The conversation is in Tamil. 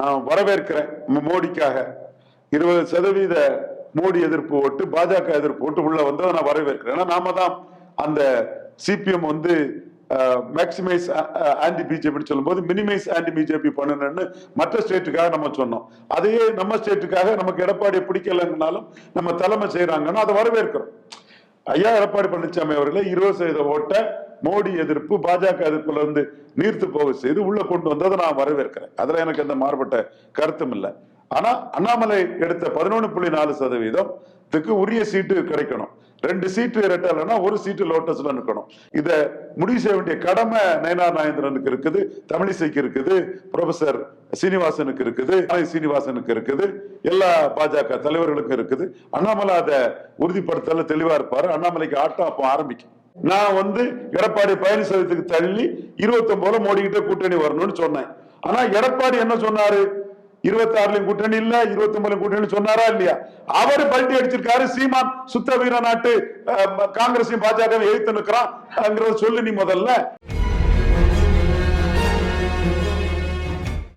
நான் வரவேற்கிறேன் மோடிக்காக. இருபது சதவீத மோடி எதிர்ப்பு ஓட்டு பாஜக எதிர்ப்பு ஓட்டு உள்ள வந்ததை நான் வரவேற்கிறேன். ஏன்னா நாம தான் அந்த சிபிஎம் வந்து மேக்சிமைஸ் ஆன்டி பிஜேபி சொல்லும்போது மினிமைஸ் ஆன்டி பிஜேபி பண்ணணும்னு மற்ற ஸ்டேட்டுக்காக நம்ம சொன்னோம். அதையே நம்ம ஸ்டேட்டுக்காக நமக்கு எடப்பாடி பிடிக்கலங்கனாலும் நம்ம தலைமை செய்யறாங்கன்னா அதை வரவேற்கிறோம். ஐயா எடப்பாடி பழனிசாமி அவர்களே இருபது சதவீத ஓட்டை மோடி எதிர்ப்பு பாஜக எதிர்ப்புல இருந்து நீர்த்து போக செய்து உள்ள கொண்டு வந்ததை நான் வரவேற்கிறேன். அதுல எனக்கு எந்த மாறுபட்ட கருத்தும் இல்லை. ஆனா அண்ணாமலை எடுத்த பதினொன்று புள்ளி நாலு சதவீதத்துக்கு உரிய சீட்டு கிடைக்கணும். ரெண்டு சீட்டு இரட்டலைன்னா ஒரு சீட்டு லோட்டஸ்ல நிற்கணும் இத முடிவு செய்ய வேண்டிய கடமை நயனார் நாயந்திரனுக்கு இருக்குது தமிழிசைக்கு இருக்குது ப்ரொஃபசர் சீனிவாசனுக்கு இருக்குது ஆலை சீனிவாசனுக்கு இருக்குது எல்லா பாஜக தலைவர்களுக்கும் இருக்குது. அண்ணாமலை அதை உறுதிப்படுத்தல தெளிவா இருப்பாரு. அண்ணாமலைக்கு ஆட்டம் அப்போ ஆரம்பிக்கும். நான் வந்து எடப்பாடி பழனிசாமித்துக்கு தள்ளி இருபத்தி ஒன்பதுல மோடி கூட்டணி வரணும்னு சொன்னேன். ஆனா எடப்பாடி என்ன சொன்னாரு? இருபத்தி ஆறுலயும் கூட்டணி இல்ல இருபத்தி ஒன்பதுலயும் கூட்டணி சொன்னாரா இல்லையா? அவரு பல்ட்டி அடிச்சிருக்காரு சீமான் சுத்த வீர நாட்டு காங்கிரஸையும் பாஜக எழுத்து நிற்கிறான் சொல்லு நீ முதல்ல.